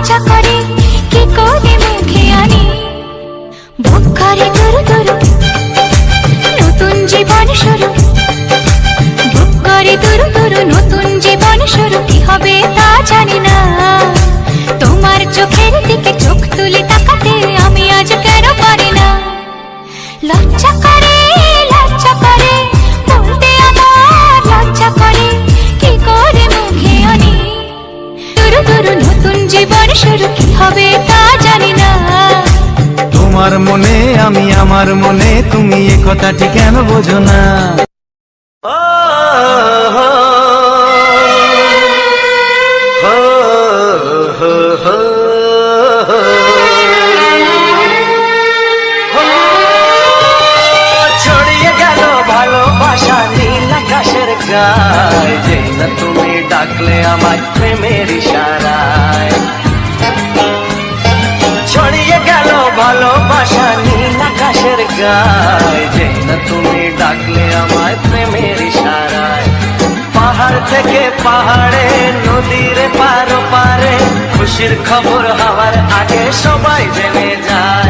ইচ্ছা করে, কি করে মুখে আনি? বুক করে তরু তরু নতুন জীবন শুরু। বুক করে তরু তরু নতুন জীবন শুরু, কি হবে তা জানি না। জীবন শুরু কি হবে তা জানি না। তোমার মনে আমি আমার মনে তুমি এ কথাটি কেন বোঝো না? তুমি ডাকলে আমার প্রেমের ইশারা জায়গায় না তুমি ডাকলে আমায় প্রেমের ইশারায়। পাহাড় থেকে পাহাড়ে, নদীর পার পারে, খুশির খবর হওয়ার আগে সবাই জেনে যায়।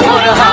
中国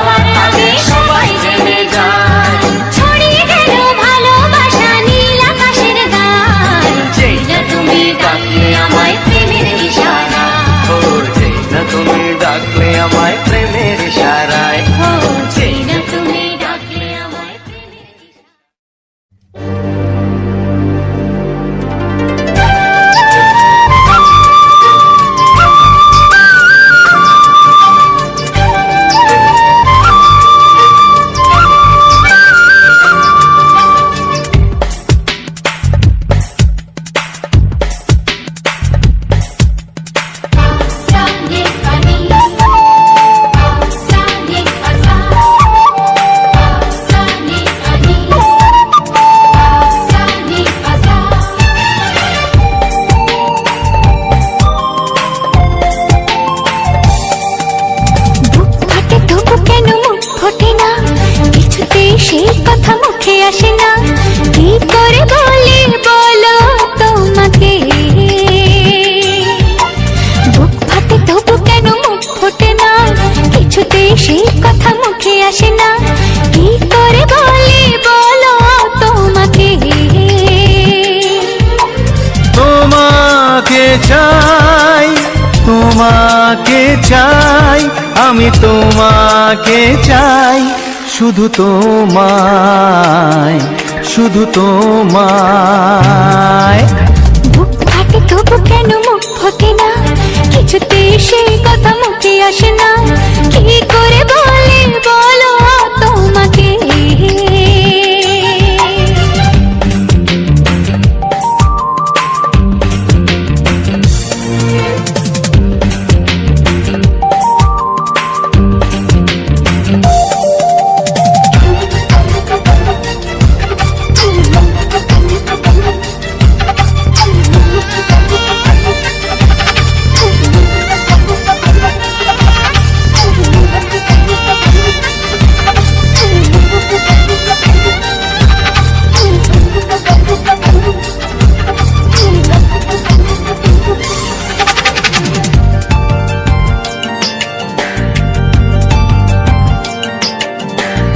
তোমাকে চাই, আমি তোমাকে চাই, শুধু তোমায় শুধু তোমায়। বুক ফাটে তবু কেন মুখ ফোটে না? কিছুতে সেই কথা মুখে আসে না। কি করে বলে বলো তোমাকে?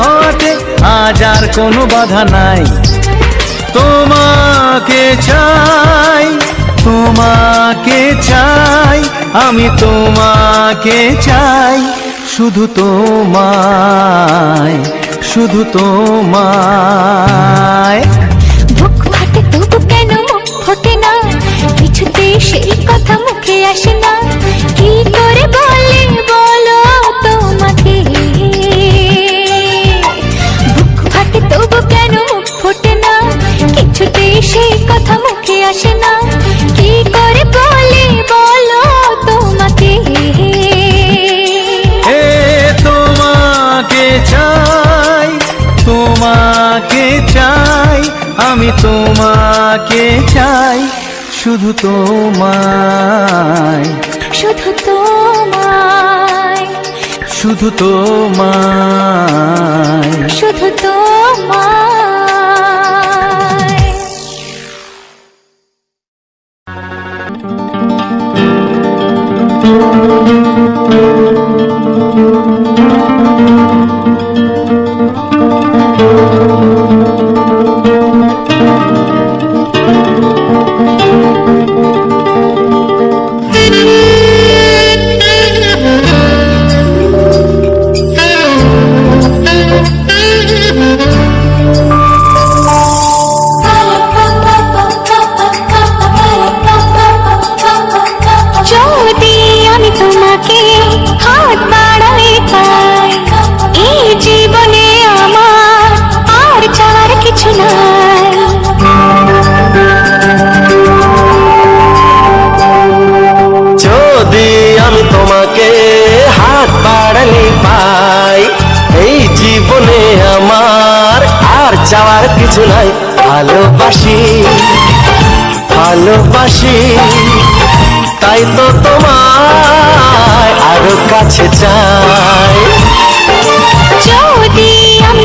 হতে আজ আর কোনো বাধা নাই। তোমাকে চাই তোমাকে চাই, আমি তোমাকে চাই, শুধু তোমায় শুধু তোমায়। বুক ফাটে তবু কেন মুখ ফোটে না? কিছুতে সেই কথা মুখে আসে না। তোমাকে চাই শুধু তোমায়। শুধু তোমায়। শুধু তোমায়। শুধু তোমায়। ভালোবাসি ভালোবাসি তাই তো তোমার আরও কাছে চাই। যদি আমি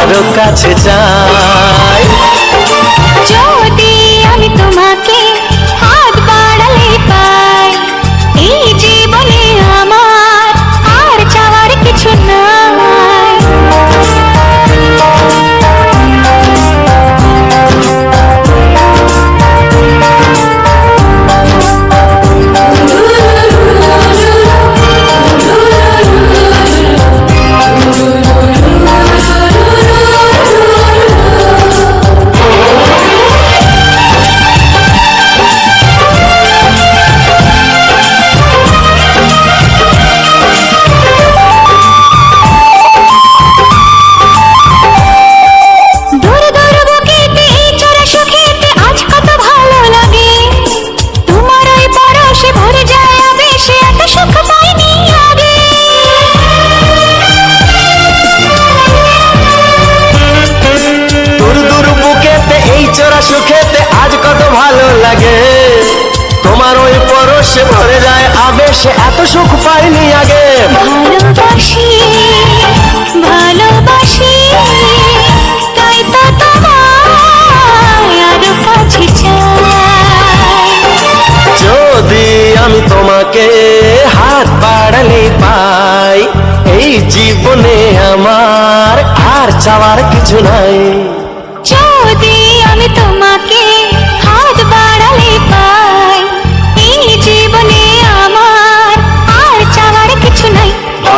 আরও কাছে যায় যদি এত সুখ পাইনি আগে। ভালোবাসি ভালোবাসি তাই তো তোমায় আরও কাছে যদি আমি তোমাকে হাত বাড়ালে পাই এই জীবনে আমার আর চাওয়ার কিছু নাই।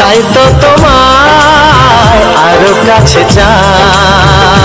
তাই তো তোমার আরও কাছে যায়